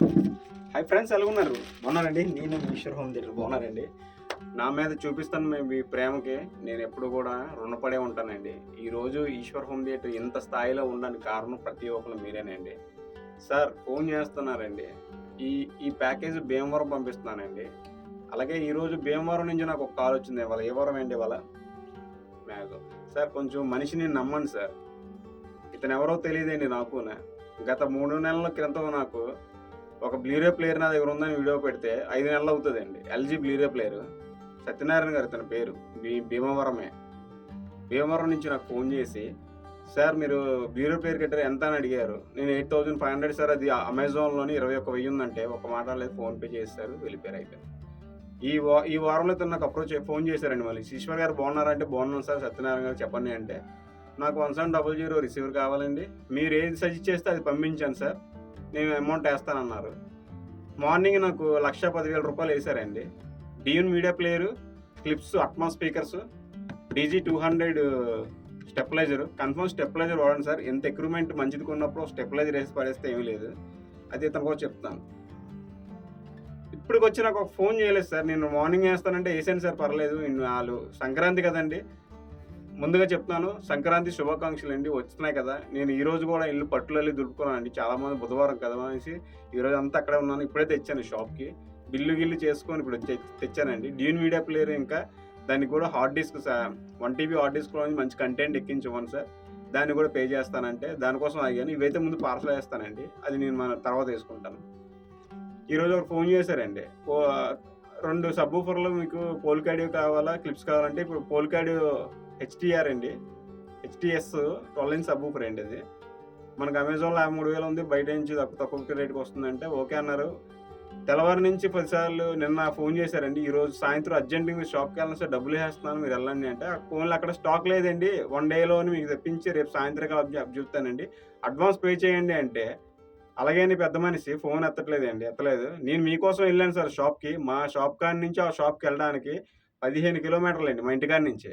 Hi friends ఎలా ఉన్నారు బాగున్నారండి? నేను ఈశ్వర్ హోమ్ థియేటర్ బాగున్నారండి నా మీద చూపిస్తాను మేము మీ ప్రేమకి నేను ఎప్పుడు కూడా రుణపడే ఉంటానండి. ఈరోజు ఈశ్వర్ హోమ్ థియేటర్ ఇంత స్థాయిలో ఉండడానికి కారణం ప్రతి ఒక్కరు మీరేనండి. సార్ ఫోన్ చేస్తున్నారండి. ఈ ఈ ప్యాకేజ్ భీమవరం పంపిస్తున్నానండి. అలాగే ఈరోజు భీమవరం నుంచి నాకు ఒక కాల్ వచ్చింది. ఇవాళ ఏ వారం ఏంటి ఇవాళ? మ్యాగో. సార్ కొంచెం మనిషిని నమ్మండి సార్. ఇతను ఎవరో తెలియదండి నాకు గత మూడు నెలల క్రితం నాకు ఒక బ్లూరే ప్లేయర్ నా దగ్గర ఉందని వీడియో పెడితే ఐదు నెలలు అవుతుందండి. LG బ్లీరో player. సత్యనారాయణ గారు తన పేరు. భీ భీమవరమే. భీమవరం నుంచి నాకు ఫోన్ చేసి సార్ మీరు బ్యూరో ప్లేయర్ కట్టారు ఎంత అని అడిగారు. నేను eight thousand five hundred sir అది అమెజాన్లోని ఇరవై ఒక్క వెయ్యి ఉందంటే ఒక మాట లేదు ఫోన్పే చేస్తారు వెళ్ళిపోయారు అయిపోయింది ఈ వా ఈ వారంలో ఇతను నాకు అప్రోచ్ ఫోన్ చేశారండి మళ్ళీ. ఈశ్వర్ గారు బాగున్నారంటే బాగున్నాను సార్ సత్యనారాయణ గారు చెప్పండి అంటే నాకు one seven double zero receiver కావాలండి. మీరు ఏది సజెస్ట్ చేస్తే అది పంపించాను సార్. నేను అమౌంట్ వేస్తానన్నారు. మార్నింగ్ నాకు లక్ష పదివేల రూపాయలు వేశారండి Dune media player Klipsch Atmos speakers DG two hundred stabilizer confirm stabilizer వాడండి సార్. ఎంత ఎక్విప్మెంట్ మంచిది కొన్నప్పుడు స్టెప్లైజర్ వేసి పడేస్తే ఏమీ లేదు. అది ఇతను కూడా చెప్తాను. ఇప్పటికి వచ్చి నాకు ఒక ఫోన్ చేయలేదు సార్. నేను మార్నింగ్ వేస్తానంటే వేసాను సార్. పర్లేదు. ఇన్ని వాళ్ళు సంక్రాంతి కదండి. ముందుగా చెప్తున్నాను సంక్రాంతి శుభాకాంక్షలు అండి. వస్తున్నాయి కదా. నేను ఈ రోజు కూడా ఇల్లు పట్టులు వెళ్ళి దులుపుకున్నానండి చాలా మంది బుధవారం కదా అనేసి ఈరోజు అంతా అక్కడే ఉన్నాను. ఇప్పుడే తెచ్చాను షాప్కి. బిల్లు గిల్లు చేసుకొని ఇప్పుడు తెచ్చానండి. డ్యూన్ మీడియా ప్లేయర్ ఇంకా. దానికి కూడా hard disk sir one TB hard disk మంచి కంటెంట్ ఎక్కించమని సార్. దాన్ని కూడా పే చేస్తానంటే దానికోసం అడిగాను ఇవైతే ముందు పార్సల్ వేస్తానండి. అది నేను మన తర్వాత వేసుకుంటాను. ఈరోజు ఒక ఫోన్ చేశారండి. ఓ రెండు సబ్ ఊఫర్లు మీకు పోల్కాడియో కావాలా క్లిప్స్ కావాలంటే ఇప్పుడు పోల్కాడియో హెచ్టిఆర్ అండి. హెచ్టిఎస్ ట్వెల్వ్ ఇంచ్ సబ్ ఊపర్ అండి అది మనకు అమెజాన్లో యాభై మూడు వేలు ఉంది. బయట నుంచి తక్కువ తక్కువ రేటుకి వస్తుందంటే ఓకే అన్నారు. తెల్లవారు నుంచి పదిసార్లు నిన్న ఫోన్ చేశారండి. ఈ రోజు సాయంత్రం అర్జెంటుగా మీరు షాప్కి వెళ్ళిన సార్ డబ్బులు వేస్తున్నాను మీరు వెళ్ళండి అంటే. ఆ ఫోన్లో అక్కడ స్టాక్ లేదండి. వన్ డేలోని మీకు తెప్పించి రేపు సాయంత్రం అప్ చెప్తానండి. అడ్వాన్స్ పే చేయండి అంటే అలాగే పెద్ద మనిషి ఫోన్ ఎత్తట్లేదండి ఎత్తలేదు. నేను మీకోసం వెళ్ళాను సార్ షాప్కి. మా షాప్ కాడి నుంచి ఆ షాప్కి వెళ్ళడానికి పదిహేను కిలోమీటర్లు అండి మా ఇంటికాడి నుంచి.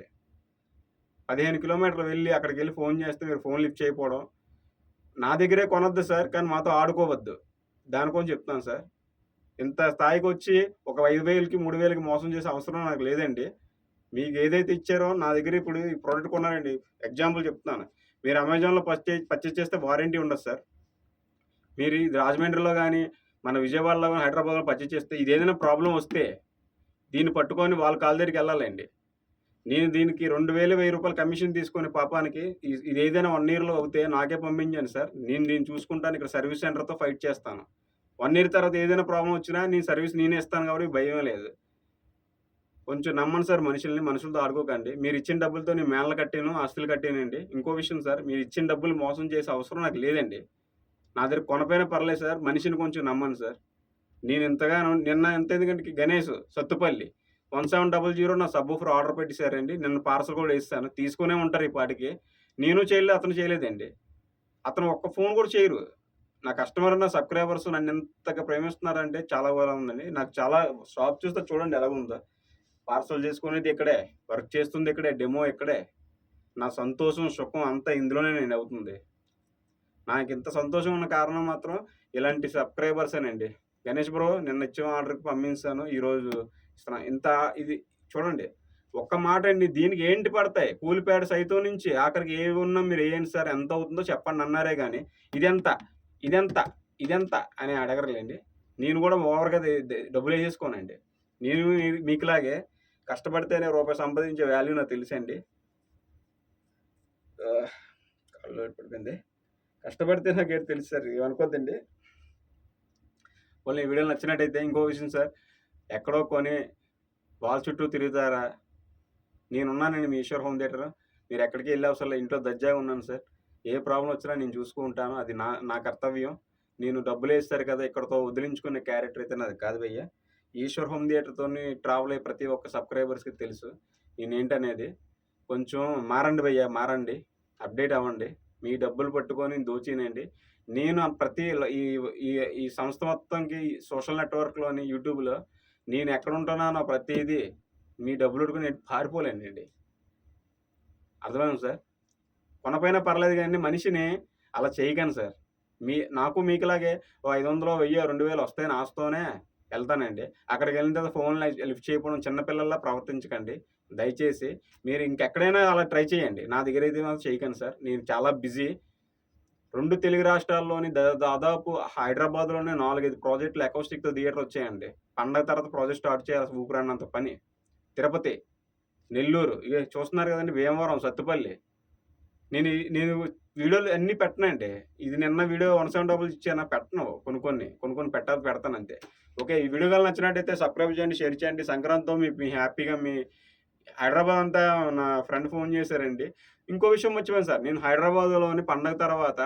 పదిహేను కిలోమీటర్లు వెళ్ళి అక్కడికి వెళ్ళి ఫోన్ చేస్తే మీరు ఫోన్ లిఫ్ట్ చేయకపోవడం నా దగ్గరే కొనొద్దు సార్ కానీ మాతో ఆడుకోవద్దు. దానికోసం చెప్తాను సార్. ఇంత స్థాయికి వచ్చి ఒక ఐదు వేలకి మూడు వేలకి మోసం చేసే అవసరం నాకు లేదండి. మీకు ఏదైతే ఇచ్చారో నా దగ్గర ఇప్పుడు ఈ ప్రోడక్ట్ కొన్నారండి. ఎగ్జాంపుల్ చెప్తున్నాను. మీరు అమెజాన్లో పర్చేజ్ పర్చేజ్ చేస్తే వారంటీ ఉండదు సార్. మీరు ఇది రాజమండ్రిలో కానీ మన విజయవాడలో కానీ హైదరాబాద్లో పర్చేజ్ చేస్తే ఇదేదైనా ఏదైనా ప్రాబ్లం వస్తే దీన్ని పట్టుకొని వాళ్ళ కాళ్ళ దగ్గరికి వెళ్ళాలండి. నేను దీనికి రెండు వేల వెయ్యి రూపాయలు కమిషన్ తీసుకునే పాపానికి ఇది ఏదైనా వన్ ఇయర్లో అవుతే నాకే పంపించండి సార్. నేను దీన్ని చూసుకుంటాను ఇక్కడ సర్వీస్ సెంటర్తో ఫైట్ చేస్తాను. వన్ ఇయర్ తర్వాత ఏదైనా ప్రాబ్లం వచ్చినా నేను సర్వీస్ నేనే ఇస్తాను కాబట్టి భయం లేదు. కొంచెం నమ్మండి సార్ మనుషుల్ని మనుషులతో ఆడుకోకండి. మీరు ఇచ్చిన డబ్బులతో నేను మేళ్ళ కట్టాను ఆస్తులు కట్టానండి. ఇంకో విషయం సార్ మీరు ఇచ్చిన డబ్బులు మోసం చేసే అవసరం నాకు లేదండి. నా దగ్గర కొనపైన పర్లేదు సార్ మనిషిని కొంచెం నమ్మండి సార్. నేను ఇంతగానో నిన్న ఎంత ఎందుకంటే Ganesh Sathupalli. One seven double zero నా సబ్ ఆఫర్ ఆర్డర్ పెట్టేశారండి. నిన్న పార్సల్ కూడా ఇస్తాను తీసుకునే ఉంటారు ఈ పాటికి. నేను చేయలేదు అతను చేయలేదండి. అతను ఒక్క ఫోన్ కూడా చేయరు. నా కస్టమర్ నా సబ్స్క్రైబర్స్ నన్ను ఎంతగా ప్రేమిస్తున్నారంటే చాలా బాగా ఉందండి. నాకు చాలా షాప్ చూస్తే చూడండి ఎలా ఉందో. పార్సల్ చేసుకునేది ఇక్కడే వర్క్ చేస్తుంది ఇక్కడే డెమో ఇక్కడే. నా సంతోషం సుఖం అంతా ఇందులోనే నేను అవుతుంది. నాకు ఇంత సంతోషం ఉన్న కారణం మాత్రం ఇలాంటి సబ్స్క్రైబర్సేనండి. గణేష్ బ్రో నిన్న ఇచ్చిన ఆర్డర్కి పంపించాను. ఈరోజు ఇస్తున్నాం. ఇంత ఇది చూడండి. ఒక్క మాట అండి దీనికి ఏంటి పడతాయి? కూలిపేట సైతం నుంచి ఆఖరికి ఏ ఉన్నా మీరు వేయండి సార్ ఎంత అవుతుందో చెప్పండి అన్నారే కానీ ఇదెంత? ఇదెంత? ఇదెంత? అని అడగరులేండి. నేను కూడా ఓవర్గా డబ్బులు వేసేసుకోనండి. నేను మీకులాగే కష్టపడితేనే రూపాయి సంపాదించే వాల్యూ నాకు తెలుసండి. కళ్ళు పడిపోయింది కష్టపడితే నాకేంటి తెలుసు సార్? ఏమనుకోద్దండి? వాళ్ళు ఈ వీడియో నచ్చినట్టయితే ఇంకో విషయం సార్. ఎక్కడో కొని వాళ్ళ చుట్టూ తిరుగుతారా? నేనున్నానండి మీ ఈశ్వర్ హోమ్ థియేటర్. మీరు ఎక్కడికి వెళ్ళే అవసరం లేదు. ఇంట్లో దజ్జాగా ఉన్నాను సార్. ఏ ప్రాబ్లం వచ్చినా నేను చూసుకుంటాను అది నా నా కర్తవ్యం. నేను డబ్బులు వేస్తారు కదా ఇక్కడతో వదిలించుకునే క్యారెక్టర్ అయితే నాది కాదు భయ్య. ఈశ్వర్ హోమ్ థియేటర్తో ట్రావెల్ అయ్యే ప్రతి ఒక్క సబ్స్క్రైబర్స్కి తెలుసు. నేను ఏంటనేది కొంచెం మారండి భయ్య మారండి. అప్డేట్ అవ్వండి. మీ డబ్బులు పట్టుకొని దోచినండి నేను ప్రతి ఈ ఈ ఈ సంస్థ మొత్తంకి సోషల్ నెట్వర్క్లోని యూట్యూబ్లో నేను ఎక్కడ ఉంటున్నానో ప్రతిదీ మీ డబ్బులు పట్టుకుని పారిపోలేనండి అర్థమైంది సార్? కొనపోయినా పర్లేదు కానీ మనిషిని అలా చేయకండి సార్. మీ నాకు మీకులాగే ఓ ఐదు వందలు వెయ్యి రెండు వేలు వస్తాయని నాస్తోనే వెళ్తానండి. అక్కడికి వెళ్ళిన తర్వాత ఫోన్ లిఫ్ట్ చేయకపోవడం చిన్నపిల్లల్లా ప్రవర్తించకండి. దయచేసి మీరు ఇంకెక్కడైనా అలా ట్రై చేయండి. నా దగ్గర అయితే చేయకండి సార్. నేను చాలా బిజీ. రెండు తెలుగు రాష్ట్రాల్లోని దా- దాదాపు హైదరాబాద్లోనే నాలుగైదు ప్రాజెక్టులు అకౌస్టిక్తో థియేటర్ వచ్చాయండి. పండగ తర్వాత ప్రాజెక్ట్ స్టార్ట్ చేయాల్సి ఊపిరాన్నంత పని. తిరుపతి నెల్లూరు ఇక చూస్తున్నారు కదండి భీమవరం సత్తుపల్లి. నేను నేను వీడియోలు అన్నీ పెట్టనండి. ఇది నిన్న వీడియో వన్ సెవెన్ డబుల్ ఇచ్చాను పెట్టను కొన్ని కొన్ని కొన్ని కొన్ని పెట్టాలి పెడతాను అంతే. ఓకే ఈ వీడియో కానీ నచ్చినట్టయితే సబ్స్క్రైబ్ చేయండి షేర్ చేయండి. సంక్రాంతితో మీ మీ హ్యాపీగా మీ హైదరాబాద్ అంతా నా ఫ్రెండ్ ఫోన్ చేశారండి. ఇంకో విషయం మర్చిపోయాను సార్. నేను హైదరాబాద్లోని పండగ తర్వాత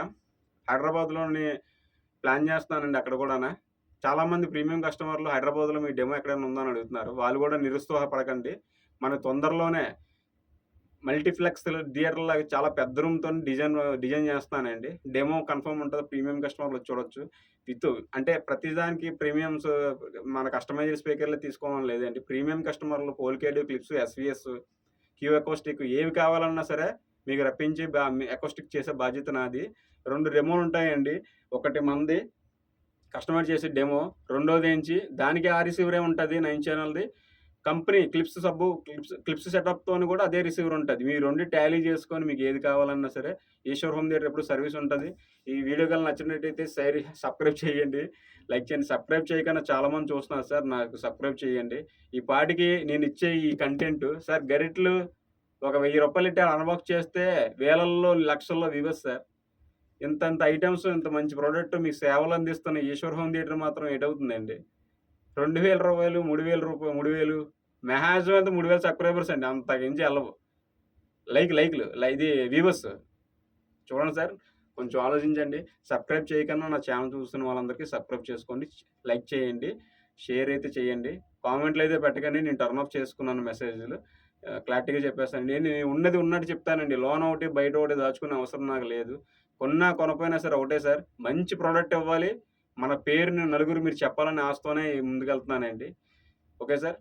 హైదరాబాద్లోని ప్లాన్ చేస్తున్నానండి అక్కడ కూడా చాలామంది ప్రీమియం కస్టమర్లు హైదరాబాద్లో మీ డెమో ఎక్కడైనా ఉందని అడుగుతున్నారు. వాళ్ళు కూడా నిరుత్సాహపడకండి. మన తొందరలోనే మల్టీప్లెక్స్ థియేటర్ లాగా చాలా పెద్ద రూమ్తో డిజైన్ డిజైన్ చేస్తానండి డెమో కన్ఫర్మ్ ఉంటుంది. ప్రీమియం కస్టమర్లు చూడొచ్చు. విత్ అంటే ప్రతిదానికి ప్రీమియమ్స్ మన కస్టమైజ్డ్ స్పీకర్లు తీసుకోవడం లేదండి. ప్రీమియం కస్టమర్లు పోల్కేడు క్లిప్స్ ఎస్విఎస్ క్యూ ఎకోస్టిక్ ఏవి కావాలన్నా సరే మీకు రప్పించి బా ఎకోస్టిక్ చేసే బాధ్యత నాది. రెండు రెమోలు ఉంటాయండి. ఒకటి మంది కస్టమర్ చేసే డెమో. రెండోది ఏంచి దానికి ఆ రిసీవరే ఉంటుంది nine ఛానల్ది. Company Klipsch sub Klipsch Klipsch సెటప్తో కూడా అదే రిసీవర్ ఉంటుంది. మీరు రెండు టాలీ చేసుకొని మీకు ఏది కావాలన్నా సరే ఈశ్వర్ హోమ్ థియేటర్ ఎప్పుడు సర్వీస్ ఉంటుంది. ఈ వీడియో కానీ నచ్చినట్టయితే సైడ్ సబ్స్క్రైబ్ చేయండి. లైక్ చేయండి. సబ్స్క్రైబ్ చేయకుండా చాలామంది చూస్తున్నారు సార్ నాకు సబ్స్క్రైబ్ చేయండి. ఈ పాటికి నేను ఇచ్చే ఈ కంటెంట్ సార్ గరిట్లు ఒక వెయ్యి రూపాయలు ఇట్టి అన్బాక్స్ చేస్తే వేలల్లో లక్షల్లో వివస్ సార్. ఇంత ఇంత ఐటమ్స్ ఇంత మంచి ప్రోడక్ట్ మీకు సేవలు అందిస్తున్న ఈశ్వర్ హోమ్ థియేటర్ మాత్రం ఏటవుతుందండి. రెండు వేల రూపాయలు మూడు వేల రూపాయలు మూడు వేలు మెహాజం అయితే మూడు వేల సబ్స్క్రైబర్స్ అండి అంతకించి వెళ్ళవు. లైక్ లైక్లు లై- ఇది వ్యూవర్స్ చూడండి సార్ కొంచెం ఆలోచించండి. సబ్స్క్రైబ్ చేయకుండా నా ఛానల్ చూస్తున్న వాళ్ళందరికీ సబ్స్క్రైబ్ చేసుకోండి లైక్ చేయండి షేర్ అయితే చేయండి. కామెంట్లు అయితే పెట్టకండి నేను టర్న్ ఆఫ్ చేసుకున్నాను మెసేజ్లు క్లారిటీగా చెప్పేస్తాను. నేను ఉన్నది ఉన్నట్టు చెప్తానండి. లోన్ ఒకటి బయట ఒకటి దాచుకునే అవసరం నాకు లేదు. కొన్నా కొనపోయినా సరే ఒకటే సార్. మంచి ప్రోడక్ట్ ఇవ్వాలి. మన పేరుని నలుగురు మీరు చెప్పాలని ఆశతోనే ముందుకెళ్తున్నానండి. Okay sir?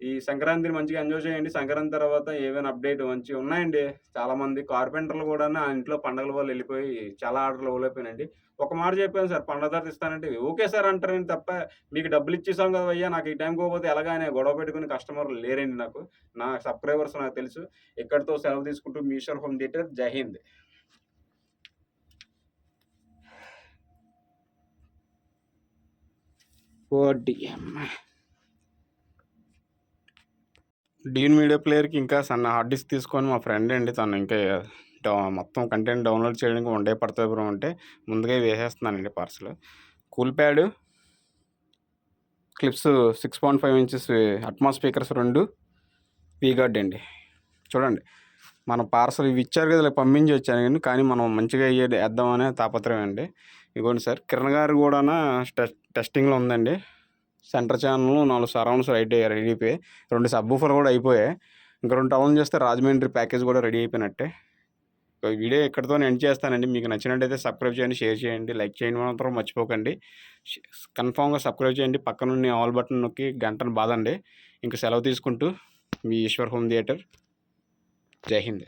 ఈ సంక్రాంతిని మంచిగా ఎంజాయ్ చేయండి. సంక్రాంతి తర్వాత ఏవైనా అప్డేట్ మంచిగా ఉన్నాయండి. చాలామంది కార్పెంటర్లు కూడా ఆ ఇంట్లో పండగల వాళ్ళు వెళ్ళిపోయి చాలా ఆర్డర్లు ఇవ్వలేకపోయినండి ఒక మాట చెప్పాను సార్ పండగ తర్వాత ఇస్తానంటే ఓకే సార్ అంటారని తప్ప మీకు డబ్బులు ఇచ్చేసాం కదా అయ్యా నాకు ఈ టైం పోతే ఎలాగైనా గొడవ పెట్టుకుని కస్టమర్లు లేరండి నాకు. నా సబ్స్క్రైబర్స్ నాకు తెలుసు. ఇక్కడితో సెలవు తీసుకుంటూ మీషోర్ home theatre. Jai Hind. Deen media ప్లేయర్కి ఇంకా సన్న హార్డ్ డిస్క్ తీసుకొని మా ఫ్రెండ్ అండి తను ఇంకా డౌ మొత్తం కంటెంట్ డౌన్లోడ్ చేయడానికి వన్ డే పడుతుంది బ్రో అంటే ముందుగా వేసేస్తున్నానండి parcel. Cool pad Klipsch six point five inches Atmos speakers రెండు పీగార్డ్ అండి. చూడండి మన పార్సల్ ఇవి ఇచ్చారు కదా పంపించి వచ్చాను కానీ కానీ మనం మంచిగా వేద్దామనే తాపత్రయం అండి. ఇదిగోండి సార్ కిరణ్ గారు కూడా టెస్టింగ్లో ఉందండి. సెంటర్ ఛానల్ నాలుగు సరౌండ్స్ రైట్ అయ్యాయి రెడీ అయిపోయాయి. రెండు సబ్ కూడా అయిపోయాయి. ఇంకా రెండు టౌన్ చేస్తే రాజమండ్రి ప్యాకేజ్ కూడా రెడీ అయిపోయినట్టే. వీడియో ఇక్కడితో ఎండ్ చేస్తానండి. మీకు నచ్చినట్టయితే సబ్స్క్రైబ్ చేయండి షేర్ చేయండి లైక్ చేయండి మాత్రం మర్చిపోకండి. కన్ఫామ్గా సబ్స్క్రైబ్ చేయండి. పక్కనున్న ఆల్ బటన్ నొక్కి గంటను బాదండి. ఇంకా సెలవు తీసుకుంటూ మీ ఈశ్వర్ హోమ్ థియేటర్. జై హింద్.